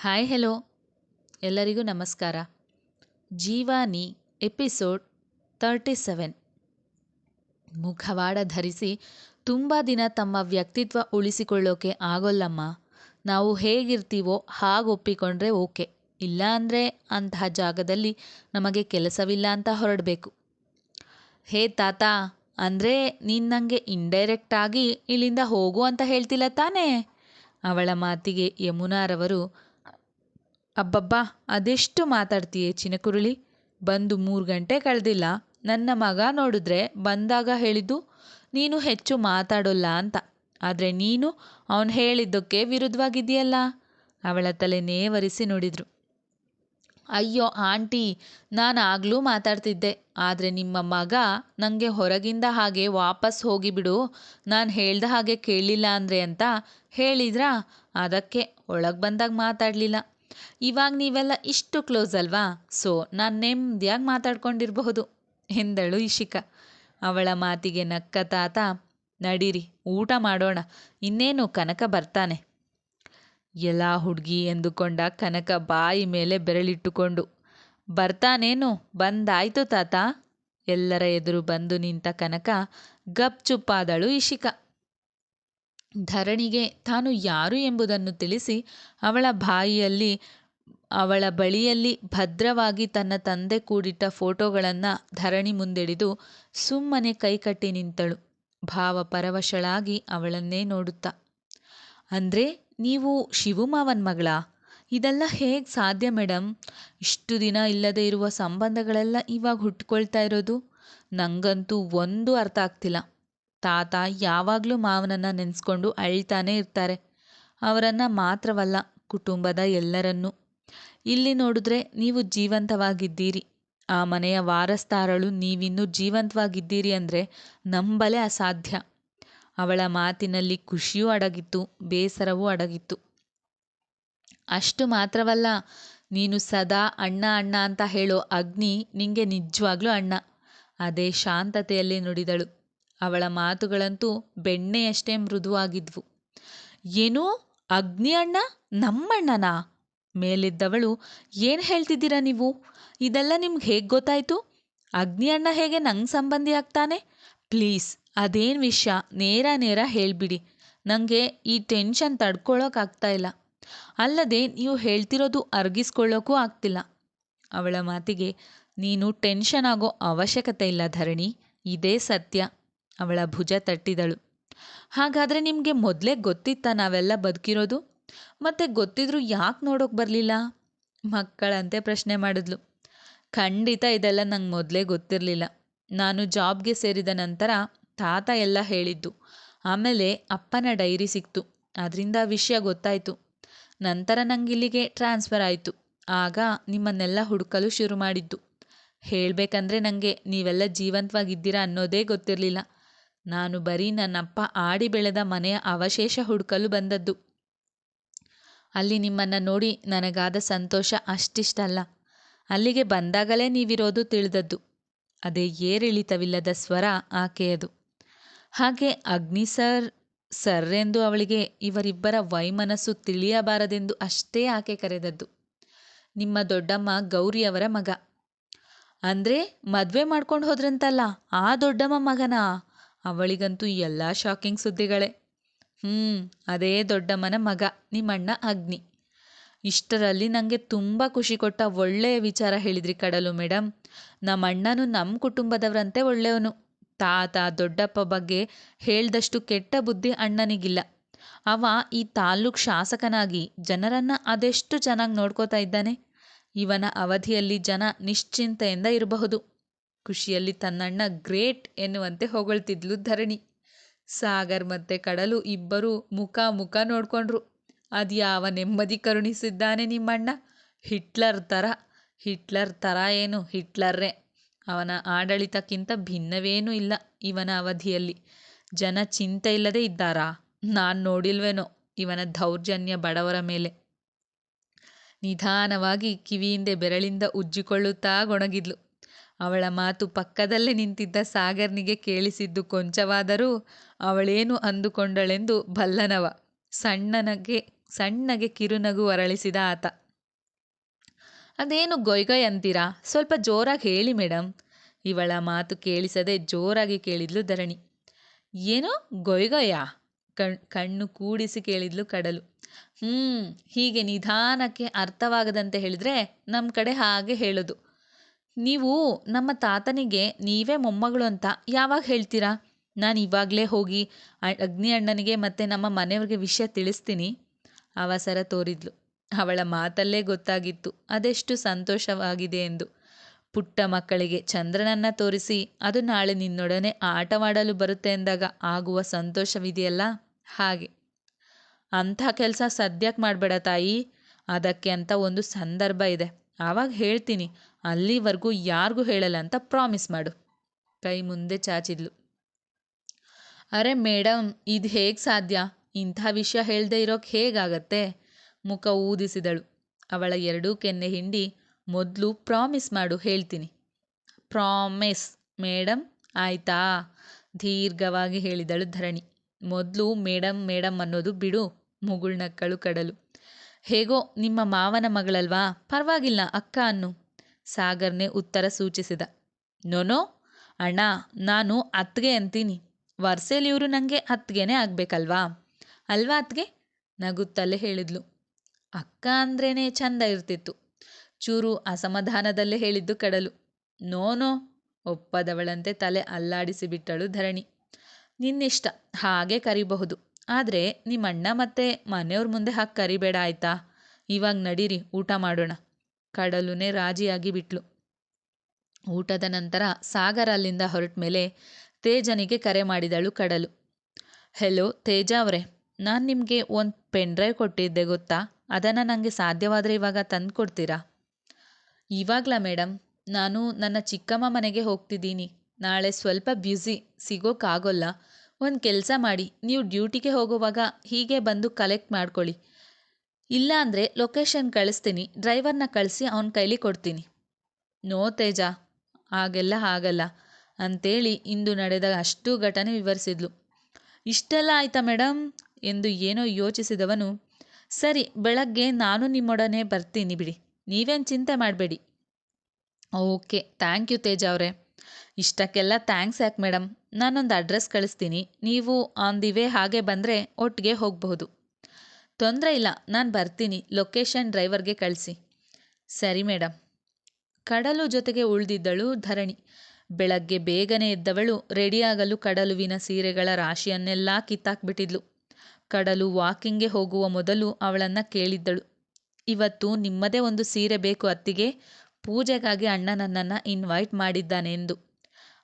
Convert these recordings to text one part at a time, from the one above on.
Hi, hello. ಎಲ್ಲರಿಗೂ ನಮಸ್ಕಾರ. Jeevani episode thirty seven. ಮುಖವಾಡ ಧರಿಸಿ ತುಂಬ ದಿನ ತಮ್ಮ ವ್ಯಕ್ತಿತ್ವ ಉಳಿಸಿಕೊಳ್ಳೋಕೆ ಆಗೋಲ್ಲಮ್ಮ. ನಾವು ಹೇಗಿರ್ತೀವೋ ಹಾಗೆ ಒಪ್ಪಿಕೊಂಡ್ರೆ ಓಕೆ. ಇಲ್ಲ ಅಂದರೆ ಅಂತಹ ಜಾಗದಲ್ಲಿ ನಮಗೆ ಕೆಲಸವಿಲ್ಲ ಅಂತ ಹೊರಡಬೇಕು. ಹೇ ತಾತ, ಅಂದರೆ ನೀನು ನನಗೆ ಇಂಡೈರೆಕ್ಟಾಗಿ ಇಲ್ಲಿಂದ ಹೋಗು ಅಂತ ಹೇಳ್ತಿಲ್ಲ ತಾನೇ? ಅವಳ ಮಾತಿಗೆ ಯಮುನಾರವರು ಅಬ್ಬಬ್ಬಾ, ಅದೆಷ್ಟು ಮಾತಾಡ್ತೀಯೆ ಚಿನಕುರುಳಿ? ಬಂದು ಮೂರು ಗಂಟೆ ಕಳೆದಿಲ್ಲ. ನನ್ನ ಮಗ ನೋಡಿದ್ರೆ ಬಂದಾಗ ಹೇಳಿದ್ದು, ನೀನು ಹೆಚ್ಚು ಮಾತಾಡೋಲ್ಲ ಅಂತ. ಆದರೆ ನೀನು ಅವನು ಹೇಳಿದ್ದಕ್ಕೆ ವಿರುದ್ಧವಾಗಿದೆಯಲ್ಲ ಅವಳ ತಲೆ ನೇವರಿಸಿ ನೋಡಿದ್ರು. ಅಯ್ಯೋ ಆಂಟಿ ನಾನು ಆಗಲೂ ಮಾತಾಡ್ತಿದ್ದೆ. ಆದರೆ ನಿಮ್ಮ ಮಗ ನನಗೆ ಹೊರಗಿಂದ ಹಾಗೆ ವಾಪಸ್ ಹೋಗಿಬಿಡು. ನಾನು ಹೇಳ್ದ ಹಾಗೆ ಕೇಳಲಿಲ್ಲ ಅಂದರೆ ಅಂತ ಹೇಳಿದ್ರಾ? ಅದಕ್ಕೆ ಒಳಗೆ ಬಂದಾಗ ಮಾತಾಡಲಿಲ್ಲ. ಇವಾಗ ನೀವೆಲ್ಲ ಇಷ್ಟು ಕ್ಲೋಸ್ ಅಲ್ವಾ? ಸೊ ನಾನು ನೆಮ್ಮದಿಯಾಗಿ ಮಾತಾಡ್ಕೊಂಡಿರಬಹುದು, ಎಂದಳು ಇಶಿಕಾ. ಅವಳ ಮಾತಿಗೆ ನಕ್ಕ ತಾತ, ನಡೀರಿ, ಊಟ ಮಾಡೋಣ, ಇನ್ನೇನು ಕನಕ ಬರ್ತಾನೆ. ಎಲ್ಲ ಹುಡುಗಿ ಎಂದುಕೊಂಡ ಕನಕ ಬಾಯಿ ಮೇಲೆ ಬೆರಳಿಟ್ಟುಕೊಂಡು, ಬರ್ತಾನೇನು? ಬಂದಾಯ್ತು ತಾತ? ಎಲ್ಲರ ಎದುರು ಬಂದು ನಿಂತ ಕನಕ ಗಪ್ಚುಪ್ಪಾದಳು ಇಶಿಕಾ. ಧರಣಿಗೆ ತಾನು ಯಾರು ಎಂಬುದನ್ನು ತಿಳಿಸಿ ಅವಳ ಬಾಯಿಯಲ್ಲಿ, ಅವಳ ಬಳಿಯಲ್ಲಿ ಭದ್ರವಾಗಿ ತನ್ನ ತಂದೆ ಕೂಡಿಟ್ಟ ಫೋಟೋಗಳನ್ನು ಧರಣಿ ಮುಂದಿಡಿದು ಸುಮ್ಮನೆ ಕೈಕಟ್ಟಿ ನಿಂತಳು. ಭಾವ ಪರವಶಳಾಗಿ ಅವಳನ್ನೇ ನೋಡುತ್ತಾ, ಅಂದ್ರೆ ನೀವು ಶಿವಮಾವನ್ ಮಗಳ? ಇದೆಲ್ಲ ಹೇಗೆ ಸಾಧ್ಯ ಮೇಡಮ್ ಇಷ್ಟು ದಿನ ಇಲ್ಲದೆ ಇರುವ ಸಂಬಂಧಗಳೆಲ್ಲ ಇವಾಗ ಹುಟ್ಕೊಳ್ತಾ ಇರೋದು? ನನಗಂತೂ ಒಂದು ಅರ್ಥ ಆಗ್ತಿಲ್ಲ. ತಾತ ಯಾವಾಗಲೂ ಮಾವನನ್ನು ನೆನೆಸ್ಕೊಂಡು ಅಳ್ತಾನೆ ಇರ್ತಾರೆ. ಅವರನ್ನು ಮಾತ್ರವಲ್ಲ, ಕುಟುಂಬದ ಎಲ್ಲರನ್ನೂ. ಇಲ್ಲಿ ನೋಡಿದ್ರೆ ನೀವು ಜೀವಂತವಾಗಿದ್ದೀರಿ. ಆ ಮನೆಯ ವಾರಸ್ತಾರಳು ನೀವಿನ್ನೂ ಜೀವಂತವಾಗಿದ್ದೀರಿ ಅಂದರೆ ನಂಬಲೇ ಅಸಾಧ್ಯ. ಅವಳ ಮಾತಿನಲ್ಲಿ ಖುಷಿಯೂ ಅಡಗಿತ್ತು, ಬೇಸರವೂ ಅಡಗಿತ್ತು. ಅಷ್ಟು ಮಾತ್ರವಲ್ಲ, ನೀನು ಸದಾ ಅಣ್ಣ ಅಣ್ಣ ಅಂತ ಹೇಳೋ ಅಗ್ನಿ ನಿಂಗೆ ನಿಜವಾಗ್ಲೂ ಅಣ್ಣ. ಅದೇ ಶಾಂತತೆಯಲ್ಲಿ ನುಡಿದಳು. ಅವಳ ಮಾತುಗಳಂತೂ ಬೆಣ್ಣೆಯಷ್ಟೇ ಮೃದುವಾಗಿದ್ವು. ಏನೋ ಅಗ್ನಿ ಅಣ್ಣ ನಮ್ಮಣ್ಣನಾ? ಮೇಲಿದ್ದವಳು ಏನು ಹೇಳ್ತಿದ್ದೀರಾ ನೀವು? ಇದೆಲ್ಲ ನಿಮ್ಗೆ ಹೇಗೆ ಗೊತ್ತಾಯಿತು? ಅಗ್ನಿ ಅಣ್ಣ ಹೇಗೆ ನಂಗೆ ಸಂಬಂಧಿ ಆಗ್ತಾನೆ? ಪ್ಲೀಸ್, ಅದೇನು ವಿಷಯ? ನೇರ ನೇರ ಹೇಳ್ಬಿಡಿ. ನನಗೆ ಈ ಟೆನ್ಷನ್ ತಡ್ಕೊಳ್ಳೋಕ್ಕಾಗ್ತಾ ಇಲ್ಲ. ಅಲ್ಲದೆ ನೀವು ಹೇಳ್ತಿರೋದು ಅರ್ಗಿಸ್ಕೊಳ್ಳೋಕ್ಕೂ ಆಗ್ತಿಲ್ಲ. ಅವಳ ಮಾತಿಗೆ, ನೀನು ಟೆನ್ಷನ್ ಆಗೋ ಅವಶ್ಯಕತೆ ಇಲ್ಲ ಧರಣಿ. ಇದೇ ಸತ್ಯ. ಅವಳ ಭುಜ ತಟ್ಟಿದಳು. ಹಾಗಾದರೆ ನಿಮಗೆ ಮೊದಲೇ ಗೊತ್ತಿತ್ತಾ ನಾವೆಲ್ಲ ಬದುಕಿರೋದು? ಮತ್ತೆ ಗೊತ್ತಿದ್ರೂ ಯಾಕೆ ನೋಡೋಕೆ ಬರಲಿಲ್ಲ? ಮಕ್ಕಳಂತೆ ಪ್ರಶ್ನೆ ಮಾಡಿದ್ಲು. ಖಂಡಿತ ಇದೆಲ್ಲ ನಂಗೆ ಮೊದಲೇ ಗೊತ್ತಿರಲಿಲ್ಲ. ನಾನು ಜಾಬ್ಗೆ ಸೇರಿದ ನಂತರ ತಾತ ಎಲ್ಲ ಹೇಳಿದ್ದು. ಆಮೇಲೆ ಅಪ್ಪನ ಡೈರಿ ಸಿಕ್ತು. ಅದರಿಂದ ವಿಷಯ ಗೊತ್ತಾಯಿತು. ನಂತರ ನಂಗೆ ಇಲ್ಲಿಗೆ ಟ್ರಾನ್ಸ್ಫರ್ ಆಯಿತು. ಆಗ ನಿಮ್ಮನ್ನೆಲ್ಲ ಹುಡುಕಲು ಶುರು ಮಾಡಿದ್ದು. ಹೇಳಬೇಕಂದ್ರೆ ನನಗೆ ನೀವೆಲ್ಲ ಜೀವಂತವಾಗಿದ್ದೀರಾ ಅನ್ನೋದೇ ಗೊತ್ತಿರಲಿಲ್ಲ. ನಾನು ಬರೀ ನನ್ನಪ್ಪ ಆಡಿ ಬೆಳೆದ ಮನೆಯ ಅವಶೇಷ ಹುಡುಕಲು ಬಂದದ್ದು. ಅಲ್ಲಿ ನಿಮ್ಮನ್ನು ನೋಡಿ ನನಗಾದ ಸಂತೋಷ ಅಷ್ಟಿಷ್ಟಲ್ಲ. ಅಲ್ಲಿಗೆ ಬಂದಾಗಲೇ ನೀವಿರೋದು ತಿಳಿದದ್ದು. ಅದೇ ಏರಿಳಿತವಿಲ್ಲದ ಸ್ವರ ಆಕೆಯದು. ಹಾಗೆ ಅಗ್ನಿ ಸರ್ ಸರ್ ಎಂದು ಅವಳಿಗೆ ಇವರಿಬ್ಬರ ವೈಮನಸ್ಸು ತಿಳಿಯಬಾರದೆಂದು ಅಷ್ಟೇ ಆಕೆ ಕರೆದದ್ದು. ನಿಮ್ಮ ದೊಡ್ಡಮ್ಮ ಗೌರಿಯವರ ಮಗ. ಅಂದರೆ ಮದುವೆ ಮಾಡ್ಕೊಂಡು ಹೋದ್ರಂತಲ್ಲ, ಆ ದೊಡ್ಡಮ್ಮ ಮಗನಾ? ಅವಳಿಗಂತೂ ಎಲ್ಲ ಶಾಕಿಂಗ್ ಸುದ್ದಿಗಳೇ. ಹ್ಞೂ ಅದೇ ದೊಡ್ಡಮ್ಮನ ಮಗ, ನಿಮ್ಮಣ್ಣ ಅಗ್ನಿ. ಇಷ್ಟರಲ್ಲಿ ನನಗೆ ತುಂಬ ಖುಷಿ ಕೊಟ್ಟ ಒಳ್ಳೆಯ ವಿಚಾರ ಹೇಳಿದ್ರಿ ಕಡಲು ಮೇಡಮ್ ನಮ್ಮ ಅಣ್ಣನು ನಮ್ಮ ಕುಟುಂಬದವರಂತೆ ಒಳ್ಳೆಯವನು. ತಾತ, ದೊಡ್ಡಪ್ಪ ಬಗ್ಗೆ ಹೇಳ್ದಷ್ಟು ಕೆಟ್ಟ ಬುದ್ಧಿ ಅಣ್ಣನಿಗಿಲ್ಲ. ಅವ ಈ ತಾಲ್ಲೂಕು ಶಾಸಕನಾಗಿ ಜನರನ್ನು ಅದೆಷ್ಟು ಚೆನ್ನಾಗಿ ನೋಡ್ಕೋತಾ ಇದ್ದಾನೆ? ಇವನ ಅವಧಿಯಲ್ಲಿ ಜನ ನಿಶ್ಚಿಂತೆಯಿಂದ ಇರಬಹುದು. ಖುಷಿಯಲ್ಲಿ ತನ್ನಣ್ಣ ಗ್ರೇಟ್ ಎನ್ನುವಂತೆ ಹೊಗಳ್ತಿದ್ಲು ಧರಣಿ. ಸಾಗರ್ ಮತ್ತೆ ಕಡಲು ಇಬ್ಬರೂ ಮುಖ ಮುಖ ನೋಡ್ಕೊಂಡ್ರು. ಅದ್ಯಾವ ನೆಮ್ಮದಿ ಕರುಣಿಸಿದ್ದಾನೆ ನಿಮ್ಮಣ್ಣ. ಹಿಟ್ಲರ್ ಥರ ಹಿಟ್ಲರ್ ಥರ ಏನು ಹಿಟ್ಲರ್ರೇ. ಅವನ ಆಡಳಿತಕ್ಕಿಂತ ಭಿನ್ನವೇನೂ ಇಲ್ಲ ಇವನ ಅವಧಿಯಲ್ಲಿ. ಜನ ಚಿಂತೆ ಇಲ್ಲದೆ ಇದ್ದಾರಾ? ನಾನು ನೋಡಿಲ್ವೇನೋ ಇವನ ದೌರ್ಜನ್ಯ ಬಡವರ ಮೇಲೆ. ನಿಧಾನವಾಗಿ ಕಿವಿಯಿಂದ ಬೆರಳಿಂದ ಉಜ್ಜಿಕೊಳ್ಳುತ್ತಾ ಗೊಣಗಿದ್ಲು. ಅವಳ ಮಾತು ಪಕ್ಕದಲ್ಲೇ ನಿಂತಿದ್ದ ಸಾಗರ್ನಿಗೆ ಕೇಳಿಸಿದ್ದು ಕೊಂಚವಾದರೂ ಅವಳೇನು ಅಂದುಕೊಂಡಳೆಂದು ಬಲ್ಲನವ ಸಣ್ಣನಗೆ, ಸಣ್ಣಗೆ ಕಿರುನಗು ಅರಳಿಸಿದ ಆತ. ಅದೇನು ಗೊಯ್ಗೊಯ್ ಅಂತೀರಾ? ಸ್ವಲ್ಪ ಜೋರಾಗಿ ಹೇಳಿ ಮೇಡಮ್ ಇವಳ ಮಾತು ಕೇಳಿಸದೆ ಜೋರಾಗಿ ಕೇಳಿದ್ಲು ಧರಣಿ. ಏನೋ? ಗೊಯ್ಗೊಯ್ಯ ಕಣ್, ಕಣ್ಣು ಕೂಡಿಸಿ ಕೇಳಿದ್ಲು ಕಡಲು. ಹ್ಞೂ ಹೀಗೆ ನಿಧಾನಕ್ಕೆ ಅರ್ಥವಾಗದಂತೆ ಹೇಳಿದ್ರೆ ನಮ್ಮ ಕಡೆ ಹಾಗೆ ಹೇಳೋದು. ನೀವು ನಮ್ಮ ತಾತನಿಗೆ ನೀವೇ ಮೊಮ್ಮಗಳು ಅಂತ ಯಾವಾಗ ಹೇಳ್ತೀರಾ? ನಾನು ಇವಾಗಲೇ ಹೋಗಿ ಅಗ್ನಿ ಅಣ್ಣನಿಗೆ ಮತ್ತು ನಮ್ಮ ಮನೆಯವ್ರಿಗೆ ವಿಷಯ ತಿಳಿಸ್ತೀನಿ. ಅವಸರ ತೋರಿದ್ಲು. ಅವಳ ಮಾತಲ್ಲೇ ಗೊತ್ತಾಗಿತ್ತು. ಅದೆಷ್ಟು ಸಂತೋಷವಾಗಿದೆ ಎಂದು. ಪುಟ್ಟ ಮಕ್ಕಳಿಗೆ ಚಂದ್ರನನ್ನ ತೋರಿಸಿ, ಅದು ನಾಳೆ ನಿನ್ನೊಡನೆ ಆಟವಾಡಲು ಬರುತ್ತೆ ಎಂದಾಗ ಆಗುವ ಸಂತೋಷವಿದೆಯಲ್ಲ? ಹಾಗೆ. ಅಂಥ ಕೆಲಸ ಸದ್ಯಕ್ಕೆ ಮಾಡಬೇಡ ತಾಯಿ. ಅದಕ್ಕೆ ಅಂತ ಒಂದು ಸಂದರ್ಭ ಇದೆ. ಆವಾಗ ಹೇಳ್ತೀನಿ, ಅಲ್ಲಿವರೆಗೂ ಯಾರಿಗೂ ಹೇಳಲ್ಲ ಅಂತ ಪ್ರಾಮಿಸ್ ಮಾಡು. ಕೈ ಮುಂದೆ ಚಾಚಿದ್ಲು. ಅರೆ ಮೇಡಮ್ ಇದು ಹೇಗೆ ಸಾಧ್ಯ? ಇಂಥ ವಿಷಯ ಹೇಳದೆ ಇರೋಕೆ ಹೇಗಾಗತ್ತೆ? ಮುಖ ಊದಿಸಿದಳು. ಅವಳ ಎರಡೂ ಕೆನ್ನೆ ಹಿಂಡಿ, ಮೊದಲು ಪ್ರಾಮಿಸ್ ಮಾಡು ಹೇಳ್ತೀನಿ. ಪ್ರಾಮಿಸ್ ಮೇಡಮ್ ಆಯ್ತಾ? ದೀರ್ಘವಾಗಿ ಹೇಳಿದಳು ಧರಣಿ. ಮೊದಲು ಮೇಡಮ್ ಮೇಡಮ್ ಅನ್ನೋದು ಬಿಡು ಮುಗುಳ್ನಕ್ಕಳು ಕಡಲು. ಹೇಗೋ ನಿಮ್ಮ ಮಾವನ ಮಗಳಲ್ವಾ? ಪರವಾಗಿಲ್ಲ, ಅಕ್ಕ ಅನ್ನು. ಸಾಗರ್ನೇ ಉತ್ತರ ಸೂಚಿಸಿದ. ನೋನೋ ಅಣ್ಣ, ನಾನು ಅತ್ತಿಗೆ ಅಂತೀನಿ. ವರ್ಸೇಲಿ ಇವರು ನನಗೆ ಅತ್ತಿಗೆನೇ ಆಗಬೇಕಲ್ವಾ? ಅಲ್ವಾ ಅತ್ತಿಗೆ ನಗುತ್ತಲೇ ಹೇಳಿದ್ಲು. ಅಕ್ಕ ಅಂದ್ರೇ ಚಂದ ಇರ್ತಿತ್ತು. ಚೂರು ಅಸಮಾಧಾನದಲ್ಲೇ ಹೇಳಿದ್ದು ಕಡಲು. ನೋನೋ ಒಪ್ಪದವಳಂತೆ ತಲೆ ಅಲ್ಲಾಡಿಸಿಬಿಟ್ಟಳು ಧರಣಿ. ನಿನ್ನಿಷ್ಟ, ಹಾಗೆ ಕರಿಬಹುದು. ಆದರೆ ನಿಮ್ಮ ಅಣ್ಣ ಮತ್ತೆ ಮನೆಯವ್ರ ಮುಂದೆ ಹಾಕಿ ಕರಿಬೇಡ ಆಯ್ತಾ? ಇವಾಗ ನಡೀರಿ, ಊಟ ಮಾಡೋಣ. ಕಡಲುನೇ ರಾಜಿಯಾಗಿ ಬಿಟ್ಲು. ಊಟದ ನಂತರ ಸಾಗರ ಅಲ್ಲಿಂದ ಹೊರಟ ಮೇಲೆ ತೇಜನಿಗೆ ಕರೆ ಮಾಡಿದಳು ಕಡಲು. ಹೆಲೋ, ತೇಜ ಅವರೇ, ನಾನು ನಿಮಗೆ ಒಂದು ಪೆನ್ ಡ್ರೈವ್ ಕೊಟ್ಟಿದ್ದೆ ಗೊತ್ತಾ? ಅದನ್ನು ನನಗೆ ಸಾಧ್ಯವಾದರೆ ಇವಾಗ ತಂದು ಕೊಡ್ತೀರಾ? ಇವಾಗಲಾ ಮೇಡಮ್ ನಾನು ನನ್ನ ಚಿಕ್ಕಮ್ಮ ಮನೆಗೆ ಹೋಗ್ತಿದ್ದೀನಿ. ನಾಳೆ ಸ್ವಲ್ಪ ಬ್ಯುಸಿ ಸಿಗೋಕ್ಕಾಗೋಲ್ಲ ಒಂದು ಕೆಲಸ ಮಾಡಿ, ನೀವು ಡ್ಯೂಟಿಗೆ ಹೋಗುವಾಗ ಹೀಗೆ ಬಂದು ಕಲೆಕ್ಟ್ ಮಾಡ್ಕೊಳ್ಳಿ. ಇಲ್ಲ ಅಂದರೆ ಲೊಕೇಶನ್ ಕಳಿಸ್ತೀನಿ ಡ್ರೈವರ್ನ ಕಳಿಸಿ ಅವನ ಕೈಲಿ ಕೊಡ್ತೀನಿ. ನೋ ತೇಜ, ಹಾಗೆಲ್ಲ ಆಗಲ್ಲ. ಅಂತೇಳಿ ಇಂದು ನಡೆದ ಅಷ್ಟು ಘಟನೆ ವಿವರಿಸಿದ್ಲು. ಇಷ್ಟೆಲ್ಲ ಆಯ್ತಾ ಮೇಡಮ್ ಎಂದು ಏನೋ ಯೋಚಿಸಿದವನು, ಸರಿ, ಬೆಳಗ್ಗೆ ನಾನು ನಿಮ್ಮೊಡನೆ ಬರ್ತೀನಿ ಬಿಡಿ, ನೀವೇನು ಚಿಂತೆ ಮಾಡಬೇಡಿ. ಓಕೆ ಥ್ಯಾಂಕ್ ಯು ತೇಜ ಅವರೇ. ಇಷ್ಟಕ್ಕೆಲ್ಲ ಥ್ಯಾಂಕ್ಸ್ ಯಾಕೆ ಮೇಡಮ್ ನಾನೊಂದು ಅಡ್ರೆಸ್ ಕಳಿಸ್ತೀನಿ. ನೀವು ಆನ್ ದಿ ವೇ ಹಾಗೆ ಬಂದರೆ ಒಟ್ಟಿಗೆ ಹೋಗಬಹುದು. ತೊಂದರೆ ಇಲ್ಲ, ನಾನು ಬರ್ತೀನಿ. ಲೊಕೇಶನ್ ಡ್ರೈವರ್ಗೆ ಕಳಿಸಿ. ಸರಿ ಮೇಡಮ್ ಕಡಲು ಜೊತೆಗೆ ಉಳಿದಿದ್ದಳು ಧರಣಿ. ಬೆಳಗ್ಗೆ ಬೇಗನೆ ಎದ್ದವಳು ರೆಡಿಯಾಗಲು ಕಡಲುವಿನ ಸೀರೆಗಳ ರಾಶಿಯನ್ನೆಲ್ಲ ಕಿತ್ತಾಕ್ಬಿಟ್ಟಿದ್ಲು. ಕಡಲು ವಾಕಿಂಗ್ಗೆ ಹೋಗುವ ಮೊದಲು ಅವಳನ್ನು ಕೇಳಿದ್ದಳು. ಇವತ್ತು ನಿಮ್ಮದೇ ಒಂದು ಸೀರೆ ಬೇಕು ಅತ್ತಿಗೆ. ಪೂಜೆಗಾಗಿ ಅಣ್ಣ ನನ್ನನ್ನು ಇನ್ವೈಟ್ ಮಾಡಿದ್ದಾನೆ ಎಂದು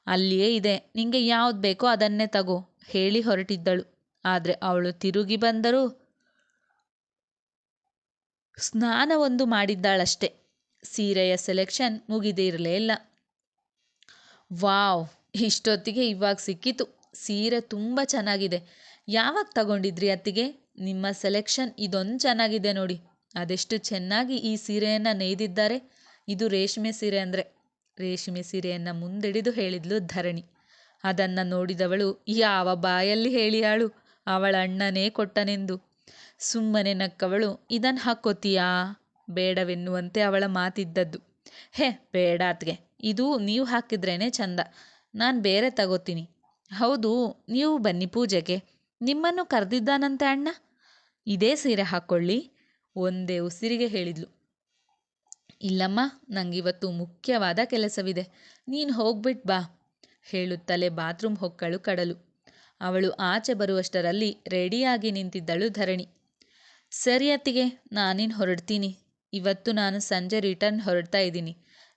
ಅಲ್ಲಿಯೇ ಇದೆ. ನಿಂಗೆ ಯಾವ್ದು ಬೇಕೋ ಅದನ್ನೇ ತಗೋ, ಹೇಳಿ ಹೊರಟಿದ್ದಳು. ಆದರೆ ಅವಳು ತಿರುಗಿ ಬಂದರೂ ಸ್ನಾನವೊಂದು ಮಾಡಿದ್ದಾಳಷ್ಟೆ. ಸೀರೆಯ ಸೆಲೆಕ್ಷನ್ ಮುಗಿದಿರಲೇ ಇಲ್ಲ. ವಾವ್, ಇಷ್ಟೊತ್ತಿಗೆ ಇವಾಗ ಸಿಕ್ಕಿತು. ಸೀರೆ ತುಂಬ ಚೆನ್ನಾಗಿದೆ. ಯಾವಾಗ ತಗೊಂಡಿದ್ರಿ ಅತ್ತಿಗೆ? ನಿಮ್ಮ ಸೆಲೆಕ್ಷನ್ ಇದೊಂದು ಚೆನ್ನಾಗಿದೆ ನೋಡಿ. ಅದೆಷ್ಟು ಚೆನ್ನಾಗಿ ಈ ಸೀರೆಯನ್ನು ನೇಯ್ದಿದ್ದಾರೆ. ಇದು ರೇಷ್ಮೆ ಸೀರೆ ಅಂದರೆ. ರೇಷ್ಮೆ ಸೀರೆಯನ್ನು ಮುಂದಿಡಿದು ಹೇಳಿದ್ಲು ಧರಣಿ. ಅದನ್ನು ನೋಡಿದವಳು, ಯಾವ ಬಾಯಲ್ಲಿ ಹೇಳಿಯಾಳು ಅವಳ ಅಣ್ಣನೇ ಕೊಟ್ಟನೆಂದು. ಸುಮ್ಮನೆ ನಕ್ಕವಳು ಇದನ್ನು ಹಾಕ್ಕೋತೀಯಾ ಬೇಡವೆನ್ನುವಂತೆ ಅವಳ ಮಾತಿದ್ದದ್ದು. ಹೇ, ಬೇಡ ಅತ್ಗೆ. ಇದು ನೀವು ಹಾಕಿದ್ರೇ ಚಂದ. ನಾನು ಬೇರೆ ತಗೋತೀನಿ. ಹೌದು, ನೀವು ಬನ್ನಿ ಪೂಜೆಗೆ. ನಿಮ್ಮನ್ನು ಕರೆದಿದ್ದಾನಂತೆ ಅಣ್ಣ? ಇದೇ ಸೀರೆ ಹಾಕ್ಕೊಳ್ಳಿ ಒಂದೇ ಉಸಿರಿಗೆ ಹೇಳಿದ್ಲು. ಇಲ್ಲಮ್ಮ, ನಂಗಿವತ್ತು ಮುಖ್ಯವಾದ ಕೆಲಸವಿದೆ. ನೀನು ಹೋಗ್ಬಿಟ್ಟು ಬಾ, ಹೇಳುತ್ತಲೇ ಬಾತ್ರೂಮ್ ಹೊಕ್ಕಳು ಕಡಲು. ಅವಳು ಆಚೆ ಬರುವಷ್ಟರಲ್ಲಿ ರೆಡಿಯಾಗಿ ನಿಂತಿದ್ದಳು ಧರಣಿ. ಸರಿ ಅತ್ತಿಗೆ, ನಾನಿನ್ ಹೊರಡ್ತೀನಿ. ಇವತ್ತು ನಾನು ಸಂಜೆ ರಿಟರ್ನ್ ಹೊರಡ್ತಾ ಇದ್ದೀನಿ.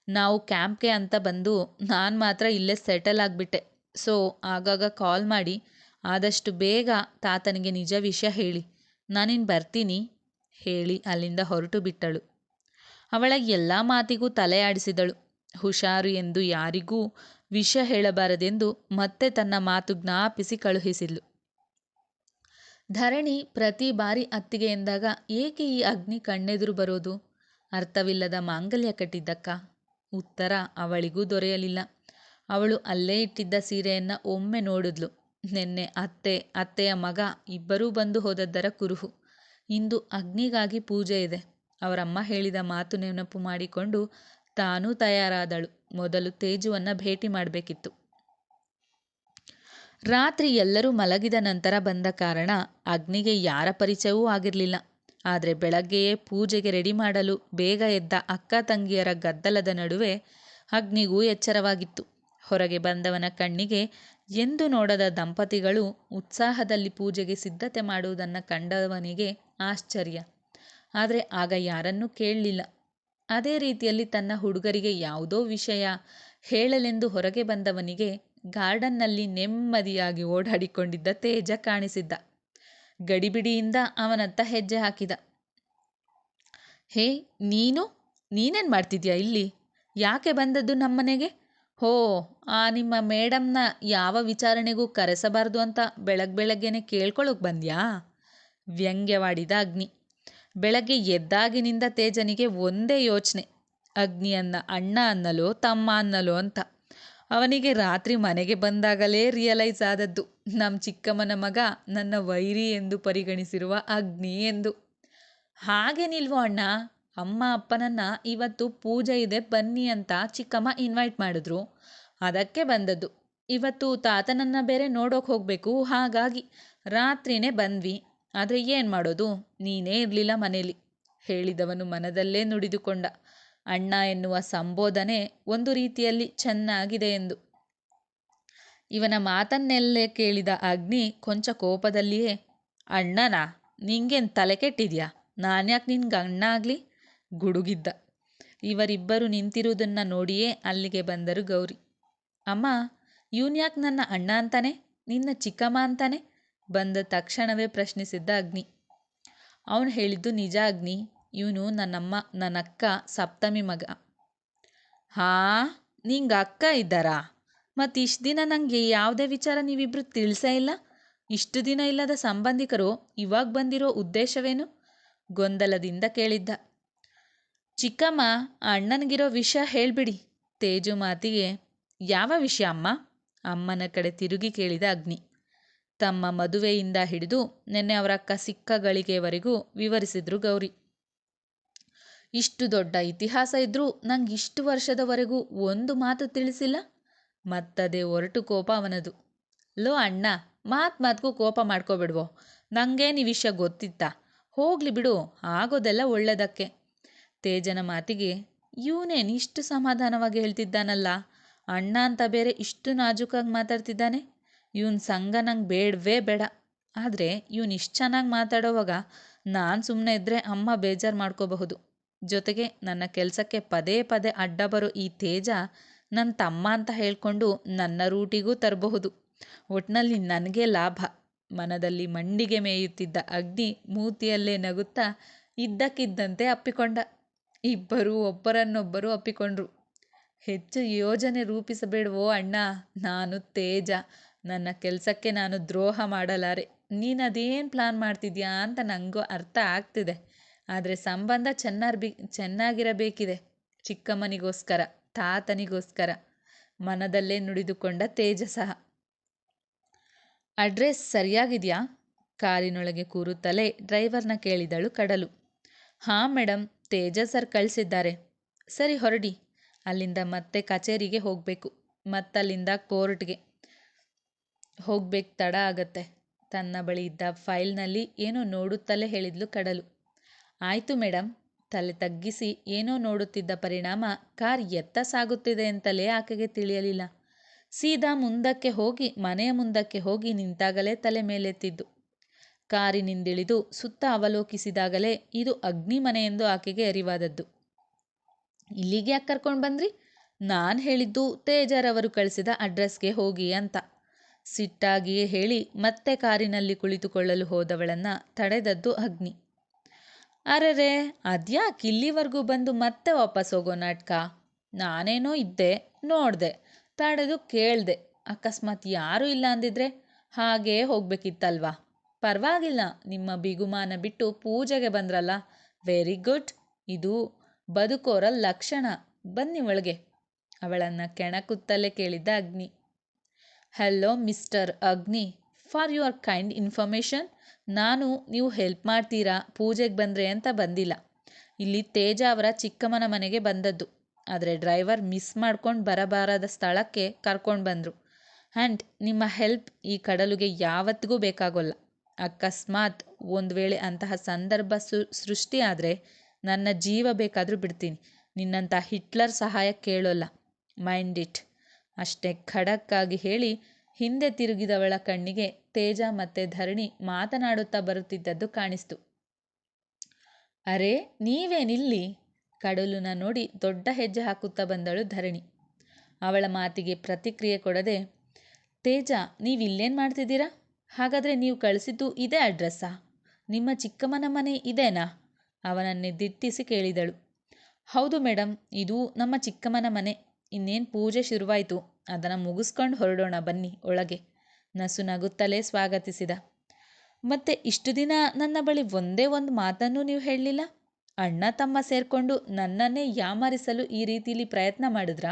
ನಾವು ಕ್ಯಾಂಪ್ಗೆ ಅಂತ ಬಂದು ನಾನು ಮಾತ್ರ ಇಲ್ಲೇ ಸೆಟಲ್ ಆಗಿಬಿಟ್ಟೆ. ಸೊ, ಆಗಾಗ ಕಾಲ್ ಮಾಡಿ, ಆದಷ್ಟು ಬೇಗ ತಾತನಿಗೆ ನಿಜ ವಿಷಯ ಹೇಳಿ. ನಾನಿನ್ ಬರ್ತೀನಿ, ಹೇಳಿ ಅಲ್ಲಿಂದ ಹೊರಟು ಬಿಟ್ಟಳು. ಅವಳ ಎಲ್ಲ ಮಾತಿಗೂ ತಲೆಯಾಡಿಸಿದಳು. ಹುಷಾರು ಎಂದು ಯಾರಿಗೂ ವಿಷ ಹೇಳಬಾರದೆಂದು ಮತ್ತೆ ತನ್ನ ಮಾತು ಜ್ಞಾಪಿಸಿ ಕಳುಹಿಸಿದ್ಲು. ಧರಣಿ ಪ್ರತಿ ಬಾರಿ ಅತ್ತಿಗೆ ಎಂದಾಗ ಏಕೆ ಈ ಅಗ್ನಿ ಕಣ್ಣೆದುರು ಬರೋದು? ಅರ್ಥವಿಲ್ಲದ ಮಾಂಗಲ್ಯ ಕಟ್ಟಿದ್ದಕ್ಕ? ಉತ್ತರ ಅವಳಿಗೂ ದೊರೆಯಲಿಲ್ಲ. ಅವಳು ಅಲ್ಲೇ ಇಟ್ಟಿದ್ದ ಸೀರೆಯನ್ನು ಒಮ್ಮೆ ನೋಡಿದ್ಲು. ನಿನ್ನೆ ಅತ್ತೆ, ಅತ್ತೆಯ ಮಗ ಇಬ್ಬರೂ ಬಂದು ಹೋದದ್ದರ ಕುರುಹು. ಇಂದು ಅಗ್ನಿಗಾಗಿ ಪೂಜೆ ಇದೆ. ಅವರಮ್ಮ ಹೇಳಿದ ಮಾತು ನೆನಪು ಮಾಡಿಕೊಂಡು ತಾನೂ ತಯಾರಾದಳು. ಮೊದಲು ತೇಜುವನ್ನ ಭೇಟಿ ಮಾಡಬೇಕಿತ್ತು. ರಾತ್ರಿ ಎಲ್ಲರೂ ಮಲಗಿದ ನಂತರ ಬಂದ ಕಾರಣ ಅಗ್ನಿಗೆ ಯಾರ ಪರಿಚಯವೂ ಆಗಿರಲಿಲ್ಲ. ಆದರೆ ಬೆಳಗ್ಗೆಯೇ ಪೂಜೆಗೆ ರೆಡಿ ಮಾಡಲು ಬೇಗ ಎದ್ದ ಅಕ್ಕ ತಂಗಿಯರ ಗದ್ದಲದ ನಡುವೆ ಅಗ್ನಿಗೂ ಎಚ್ಚರವಾಗಿತ್ತು. ಹೊರಗೆ ಬಂದವನ ಕಣ್ಣಿಗೆ ಎಂದು ನೋಡದ ದಂಪತಿಗಳು ಉತ್ಸಾಹದಲ್ಲಿ ಪೂಜೆಗೆ ಸಿದ್ಧತೆ ಮಾಡುವುದನ್ನು ಕಂಡವನಿಗೆ ಆಶ್ಚರ್ಯ. ಆದರೆ ಆಗ ಯಾರನ್ನೂ ಕೇಳಲಿಲ್ಲ. ಅದೇ ರೀತಿಯಲ್ಲಿ ತನ್ನ ಹುಡುಗರಿಗೆ ಯಾವುದೋ ವಿಷಯ ಹೇಳಲೆಂದು ಹೊರಗೆ ಬಂದವನಿಗೆ ಗಾರ್ಡನ್ನಲ್ಲಿ ನೆಮ್ಮದಿಯಾಗಿ ಓಡಾಡಿಕೊಂಡಿದ್ದ ತೇಜ ಕಾಣಿಸಿದ್ದ. ಗಡಿಬಿಡಿಯಿಂದ ಅವನತ್ತ ಹೆಜ್ಜೆ ಹಾಕಿದ. ಹೇ, ನೀನು? ನೀನೇನು ಮಾಡ್ತಿದ್ಯಾ ಇಲ್ಲಿ? ಯಾಕೆ ಬಂದದ್ದು ನಮ್ಮನೆಗೆ? ಹೋ, ಆ ನಿಮ್ಮ ಮೇಡಮ್ನ ಯಾವ ವಿಚಾರಣೆಗೂ ಕರೆಸಬಾರ್ದು ಅಂತ ಬೆಳಗ್ಗೆ ಬೆಳಗ್ಗೆನೆ ಕೇಳ್ಕೊಳ್ಳೋಕೆ ಬಂದ್ಯಾ? ವ್ಯಂಗ್ಯವಾಡಿದ ಅಗ್ನಿ. ಬೆಳಗ್ಗೆ ಎದ್ದಾಗಿನಿಂದ ತೇಜನಿಗೆ ಒಂದೇ ಯೋಚನೆ, ಅಗ್ನಿಯನ್ನ ಅಣ್ಣ ಅನ್ನಲೋ, ತಮ್ಮ ಅನ್ನಲೋ ಅಂತ. ಅವನಿಗೆ ರಾತ್ರಿ ಮನೆಗೆ ಬಂದಾಗಲೇ ರಿಯಲೈಸ್ ಆದದ್ದು ನಮ್ಮ ಚಿಕ್ಕಮ್ಮನ ಮಗ ನನ್ನ ವೈರಿ ಎಂದು ಪರಿಗಣಿಸಿರುವ ಅಗ್ನಿ ಎಂದು. ಹಾಗೇನಿಲ್ವೋ ಅಣ್ಣ, ಅಮ್ಮ ಅಪ್ಪನನ್ನ ಇವತ್ತು ಪೂಜೆ ಇದೆ, ಬನ್ನಿ ಅಂತ ಚಿಕ್ಕಮ್ಮ ಇನ್ವೈಟ್ ಮಾಡಿದ್ರು. ಅದಕ್ಕೆ ಬಂದದ್ದು. ಇವತ್ತು ತಾತನನ್ನ ಬೇರೆ ನೋಡೋಕೆ ಹೋಗಬೇಕು, ಹಾಗಾಗಿ ರಾತ್ರಿನೇ ಬಂದ್ವಿ. ಆದರೆ ಏನು ಮಾಡೋದು? ನೀನೇ ಇರಲಿಲ್ಲ ಮನೇಲಿ. ಹೇಳಿದವನು ಮನದಲ್ಲೇ ನುಡಿದುಕೊಂಡ. ಅಣ್ಣ ಎನ್ನುವ ಸಂಬೋಧನೆ ಒಂದು ರೀತಿಯಲ್ಲಿ ಚೆನ್ನಾಗಿದೆ ಎಂದು. ಇವನ ಮಾತನ್ನೆಲ್ಲೇ ಕೇಳಿದ ಅಗ್ನಿ ಕೊಂಚ ಕೋಪದಲ್ಲಿಯೇ, ಅಣ್ಣನಾ, ನಿಂಗೇನು ತಲೆ ಕೆಟ್ಟಿದ್ಯಾ? ನಾನ್ಯಾಕೆ ನಿನ್ಗೆ ಅಣ್ಣ ಆಗಲಿ? ಗುಡುಗಿದ್ದ. ಇವರಿಬ್ಬರು ನಿಂತಿರುವುದನ್ನು ನೋಡಿಯೇ ಅಲ್ಲಿಗೆ ಬಂದರು ಗೌರಿ. ಅಮ್ಮ, ಇವನ್ಯಾಕೆ ನನ್ನ ಅಣ್ಣ ಅಂತಾನೆ? ನಿನ್ನ ಚಿಕ್ಕಮ್ಮ ಅಂತಾನೆ? ಬಂದ ತಕ್ಷಣವೇ ಪ್ರಶ್ನಿಸಿದ್ದ ಅಗ್ನಿ. ಅವನು ಹೇಳಿದ್ದು ನಿಜ ಅಗ್ನಿ. ಇವನು ನನ್ನಮ್ಮ ನನ್ನ ಅಕ್ಕ ಸಪ್ತಮಿ ಮಗ. ಹಾ, ನಿಂಗೆ ಅಕ್ಕ ಇದ್ದಾರಾ? ಮತ್ತು ಇಷ್ಟು ದಿನ ನನಗೆ ಯಾವುದೇ ವಿಚಾರ ನೀವಿಬ್ಬರು ತಿಳಿಸೇ ಇಲ್ಲ. ಇಷ್ಟು ದಿನ ಇಲ್ಲದ ಸಂಬಂಧಿಕರು ಇವಾಗ ಬಂದಿರೋ ಉದ್ದೇಶವೇನು? ಗೊಂದಲದಿಂದ ಕೇಳಿದ್ದ. ಚಿಕ್ಕಮ್ಮ, ಅಣ್ಣನಿಗಿರೋ ವಿಷಯ ಹೇಳಿಬಿಡಿ. ತೇಜು ಮಾತಿಗೆ, ಯಾವ ವಿಷಯ ಅಮ್ಮ? ಅಮ್ಮನ ಕಡೆ ತಿರುಗಿ ಕೇಳಿದ ಅಗ್ನಿ. ತಮ್ಮ ಮದುವೆಯಿಂದ ಹಿಡಿದು ನಿನ್ನೆ ಅವರ ಅಕ್ಕ ಸಿಕ್ಕ ಗಳಿಗೆವರೆಗೂ ವಿವರಿಸಿದ್ರು ಗೌರಿ. ಇಷ್ಟು ದೊಡ್ಡ ಇತಿಹಾಸ ಇದ್ರೂ ನಂಗೆ ಇಷ್ಟು ವರ್ಷದವರೆಗೂ ಒಂದು ಮಾತು ತಿಳಿಸಿಲ್ಲ. ಮತ್ತದೇ ಹೊರಟು ಕೋಪ ಅವನದು. ಲೋ ಅಣ್ಣ, ಮಾತು ಮಾತ್ಗೂ ಕೋಪ ಮಾಡ್ಕೋಬಿಡ್ವೋ? ನಂಗೇನು ಈ ವಿಷಯ ಗೊತ್ತಿತ್ತಾ? ಹೋಗ್ಲಿ ಬಿಡು, ಆಗೋದೆಲ್ಲ ಒಳ್ಳೆಯದಕ್ಕೆ ತೇಜನ ಮಾತಿಗೆ, ಇವನೇನು ಇಷ್ಟು ಸಮಾಧಾನವಾಗಿ ಹೇಳ್ತಿದ್ದಾನಲ್ಲ? ಅಣ್ಣ ಅಂತ ಬೇರೆ ಇಷ್ಟು ನಾಜೂಕಾಗಿ ಮಾತಾಡ್ತಿದ್ದಾನೆ? ಇವನ್ ಸಂಘ ನಂಗೆ ಬೇಡವೇ ಬೇಡ. ಆದರೆ ಇವನು ಇಷ್ಟು ಚೆನ್ನಾಗಿ ಮಾತಾಡೋವಾಗ ನಾನು ಸುಮ್ಮನೆ ಇದ್ದರೆ ಅಮ್ಮ ಬೇಜಾರು ಮಾಡ್ಕೋಬಹುದು. ಜೊತೆಗೆ ನನ್ನ ಕೆಲಸಕ್ಕೆ ಪದೇ ಪದೇ ಅಡ್ಡ ಬರೋ ಈ ತೇಜ ನನ್ನ ತಮ್ಮ ಅಂತ ಹೇಳಿಕೊಂಡು ನನ್ನ ರೂಟಿಗೂ ತರಬಹುದು. ಒಟ್ನಲ್ಲಿ ನನಗೆ ಲಾಭ. ಮನದಲ್ಲಿ ಮಂಡಿಗೆ ಮೇಯುತ್ತಿದ್ದ ಅಗ್ನಿ ಮೂತಿಯಲ್ಲೇ ನಗುತ್ತಾ ಇದ್ದಕ್ಕಿದ್ದಂತೆ ಅಪ್ಪಿಕೊಂಡ. ಇಬ್ಬರು ಒಬ್ಬರನ್ನೊಬ್ಬರು ಅಪ್ಪಿಕೊಂಡ್ರು. ಹೆಚ್ಚು ಯೋಜನೆ ರೂಪಿಸಬೇಡವೋ ಅಣ್ಣ? ನಾನು ತೇಜ. ನನ್ನ ಕೆಲಸಕ್ಕೆ ನಾನು ದ್ರೋಹ ಮಾಡಲಾರೆ. ನೀನು ಅದೇನು ಪ್ಲಾನ್ ಮಾಡ್ತಿದ್ಯಾ ಅಂತ ನನಗೂ ಅರ್ಥ ಆಗ್ತಿದೆ. ಆದರೆ ಸಂಬಂಧ ಚೆನ್ನಾಗಿ ಚೆನ್ನಾಗಿರಬೇಕಿದೆ ಚಿಕ್ಕಮ್ಮನಿಗೋಸ್ಕರ, ತಾತನಿಗೋಸ್ಕರ. ಮನದಲ್ಲೇ ನುಡಿದುಕೊಂಡ ತೇಜ ಸಹ ಅಡ್ರೆಸ್ ಸರಿಯಾಗಿದೆಯಾ? ಕಾರಿನೊಳಗೆ ಕೂರುತ್ತಲೇ ಡ್ರೈವರ್ನ ಕೇಳಿದಳು ಕಡಲು. ಹಾಂ ಮೇಡಮ್ ತೇಜ ಸರ್ ಕಳಿಸಿದ್ದಾರೆ. ಸರಿ, ಹೊರಡಿ. ಅಲ್ಲಿಂದ ಮತ್ತೆ ಕಚೇರಿಗೆ ಹೋಗಬೇಕು. ಮತ್ತಲ್ಲಿಂದ ಕೋರ್ಟ್ಗೆ. ಹೋಗ್ಬೇಕು ತಡ ಆಗತ್ತೆ. ತನ್ನ ಬಳಿ ಇದ್ದ ಫೈಲ್ನಲ್ಲಿ ಏನೋ ನೋಡುತ್ತಲೇ ಹೇಳಿದ್ಲು ಕಡಲು. ಆಯಿತು ಮೇಡಮ್ ತಲೆ ತಗ್ಗಿಸಿ ಏನೋ ನೋಡುತ್ತಿದ್ದ ಪರಿಣಾಮ ಕಾರ್ ಎತ್ತ ಸಾಗುತ್ತಿದೆ ಅಂತಲೇ ಆಕೆಗೆ ತಿಳಿಯಲಿಲ್ಲ. ಸೀದಾ ಮುಂದಕ್ಕೆ ಹೋಗಿ, ಮನೆಯ ಮುಂದಕ್ಕೆ ಹೋಗಿ ನಿಂತಾಗಲೇ ತಲೆ ಮೇಲೆತ್ತಿದ್ದು. ಕಾರಿನಿಂದಿಳಿದು ಸುತ್ತ ಅವಲೋಕಿಸಿದಾಗಲೇ ಇದು ಅಗ್ನಿ ಮನೆ ಎಂದು ಆಕೆಗೆ ಅರಿವಾದದ್ದು. ಇಲ್ಲಿಗೆ ಯಾಕೆ ಕರ್ಕೊಂಡು ಬಂದ್ರಿ? ನಾನು ಹೇಳಿದ್ದು ತೇಜರವರು ಕಳಿಸಿದ ಅಡ್ರೆಸ್ಗೆ ಹೋಗಿ ಅಂತ. ಸಿಟ್ಟಾಗಿಯೇ ಹೇಳಿ ಮತ್ತೆ ಕಾರಿನಲ್ಲಿ ಕುಳಿತುಕೊಳ್ಳಲು ಹೋದವಳನ್ನ ತಡೆದದ್ದು ಅಗ್ನಿ. ಅರೆರೆ, ಅದ್ಯಾಕೆ ಇಲ್ಲಿವರೆಗೂ ಬಂದು ಮತ್ತೆ ವಾಪಸ್ ಹೋಗೋ ನಾಟಕ ನಾನೇನೋ ಇದ್ದೆ, ನೋಡಿದೆ, ತಡೆದು ಕೇಳಿದೆ. ಅಕಸ್ಮಾತ್ ಯಾರೂ ಇಲ್ಲ ಅಂದಿದ್ರೆ ಹಾಗೇ ಹೋಗ್ಬೇಕಿತ್ತಲ್ವಾ? ಪರವಾಗಿಲ್ಲ, ನಿಮ್ಮ ಬಿಗುಮಾನ ಬಿಟ್ಟು ಪೂಜೆಗೆ ಬಂದ್ರಲ್ಲ? ವೆರಿ ಗುಡ್, ಇದು ಬದುಕೋರ ಲಕ್ಷಣ. ಬನ್ನಿ ಒಳಗೆ. ಅವಳನ್ನು ಕೆಣಕುತ್ತಲೇ ಕೇಳಿದ್ದ Agni. Hello mister Agni for your kind information ನಾನು ನೀವು ಹೆಲ್ಪ್ ಮಾಡ್ತೀರಾ? ಪೂಜೆಗೆ ಬಂದರೆ ಅಂತ ಬಂದಿಲ್ಲ. ಇಲ್ಲಿ ತೇಜ ಅವರ ಚಿಕ್ಕಮ್ಮನ ಮನೆಗೆ ಬಂದದ್ದು. ಆದರೆ ಡ್ರೈವರ್ ಮಿಸ್ ಮಾಡ್ಕೊಂಡು ಬರಬಾರದ ಸ್ಥಳಕ್ಕೆ ಕರ್ಕೊಂಡು ಬಂದರು. ಆ್ಯಂಡ್ ನಿಮ್ಮ ಹೆಲ್ಪ್ ಈ ಕಡಲಿಗೆ ಯಾವತ್ತಿಗೂ ಬೇಕಾಗೋಲ್ಲ. ಅಕಸ್ಮಾತ್ ಒಂದು ವೇಳೆ ಅಂತಹ ಸಂದರ್ಭ ಸು, ಸೃಷ್ಟಿ ಆದರೆ ನನ್ನ ಜೀವ ಬೇಕಾದರೂ ಬಿಡ್ತೀನಿ. ನಿನ್ನಂಥ ಹಿಟ್ಲರ್ ಸಹಾಯ ಕೇಳೋಲ್ಲ. ಮೈಂಡ್ ಇಟ್ ಅಷ್ಟೇ ಖಡಕ್ಕಾಗಿ ಹೇಳಿ ಹಿಂದೆ ತಿರುಗಿದವಳ ಕಣ್ಣಿಗೆ ತೇಜ ಮತ್ತೆ ಧರಣಿ ಮಾತನಾಡುತ್ತಾ ಬರುತ್ತಿದ್ದದ್ದು ಕಾಣಿಸ್ತು. ಅರೆ, ನೀವೇನಿಲ್ಲಿ? ಕಡಲುನ ನೋಡಿ ದೊಡ್ಡ ಹೆಜ್ಜೆ ಹಾಕುತ್ತಾ ಬಂದಳು ಧರಣಿ. ಅವಳ ಮಾತಿಗೆ ಪ್ರತಿಕ್ರಿಯೆ ಕೊಡದೆ, ತೇಜ, ನೀವಿಲ್ಲೇನು ಮಾಡ್ತಿದ್ದೀರಾ? ಹಾಗಾದರೆ ನೀವು ಕಳಿಸಿದ್ದು ಇದೇ ಅಡ್ರೆಸ್ಸಾ? ನಿಮ್ಮ ಚಿಕ್ಕಮ್ಮನ ಮನೆ ಇದೇನಾ? ಅವನನ್ನೇ ದಿಟ್ಟಿಸಿ ಕೇಳಿದಳು. ಹೌದು ಮೇಡಮ್ ಇದು ನಮ್ಮ ಚಿಕ್ಕಮ್ಮನ ಮನೆ. ಇನ್ನೇನು ಪೂಜೆ ಶುರುವಾಯಿತು, ಅದನ್ನು ಮುಗಿಸ್ಕೊಂಡು ಹೊರಡೋಣ ಬನ್ನಿ ಒಳಗೆ, ನಸು ನಗುತ್ತಲೇ ಸ್ವಾಗತಿಸಿದ. ಮತ್ತೆ ಇಷ್ಟು ದಿನ ನನ್ನ ಬಳಿ ಒಂದೇ ಒಂದು ಮಾತನ್ನು ನೀವು ಹೇಳಲಿಲ್ಲ? ಅಣ್ಣ ತಮ್ಮ ಸೇರಿಕೊಂಡು ನನ್ನನ್ನೇ ಯಾಮಾರಿಸಲು ಈ ರೀತಿಲಿ ಪ್ರಯತ್ನ ಮಾಡಿದ್ರಾ?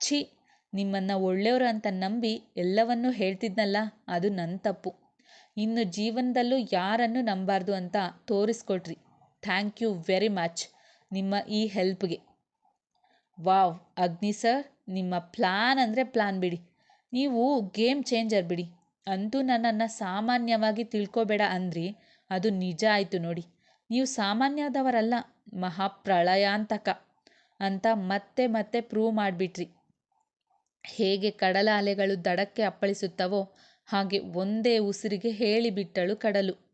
ಛಿ, ನಿಮ್ಮನ್ನು ಒಳ್ಳೆಯವರು ಅಂತ ನಂಬಿ ಎಲ್ಲವನ್ನೂ ಹೇಳ್ತಿದ್ನಲ್ಲ, ಅದು ನನ್ನ ತಪ್ಪು. ಇನ್ನು ಜೀವನದಲ್ಲೂ ಯಾರನ್ನು ನಂಬಾರ್ದು ಅಂತ ತೋರಿಸ್ಕೊಟ್ರಿ. ಥ್ಯಾಂಕ್ ಯು ವೆರಿ ಮಚ್ ನಿಮ್ಮ ಈ ಹೆಲ್ಪ್ಗೆ. Wow, Agni sir. ನಿಮ್ಮ ಪ್ಲ್ಯಾನ್ ಅಂದರೆ ಪ್ಲ್ಯಾನ್ ಬಿಡಿ. ನೀವು ಗೇಮ್ ಚೇಂಜರ್ ಬಿಡಿ. ಅಂತೂ ನನ್ನನ್ನು ಸಾಮಾನ್ಯವಾಗಿ ತಿಳ್ಕೊಬೇಡ ಅಂದ್ರಿ. ಅದು ನಿಜ ಆಯಿತು ನೋಡಿ. ನೀವು ಸಾಮಾನ್ಯದವರಲ್ಲ, ಮಹಾಪ್ರಳಯಾಂತಕ ಅಂತ ಮತ್ತೆ ಮತ್ತೆ ಪ್ರೂವ್ ಮಾಡಿಬಿಟ್ರಿ. ಹೇಗೆ ಕಡಲ ಅಲೆಗಳು ದಡಕ್ಕೆ ಅಪ್ಪಳಿಸುತ್ತವೋ ಹಾಗೆ ಒಂದೇ ಉಸಿರಿಗೆ ಹೇಳಿಬಿಟ್ಟಳು ಕಡಲು.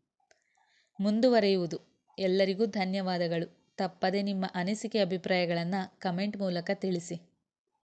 ಮುಂದುವರೆಯುವುದು. ಎಲ್ಲರಿಗೂ ಧನ್ಯವಾದಗಳು. ತಪ್ಪದೆ ನಿಮ್ಮ ಅನಿಸಿಕೆ ಅಭಿಪ್ರಾಯಗಳನ್ನು ಕಮೆಂಟ್ ಮೂಲಕ ತಿಳಿಸಿ.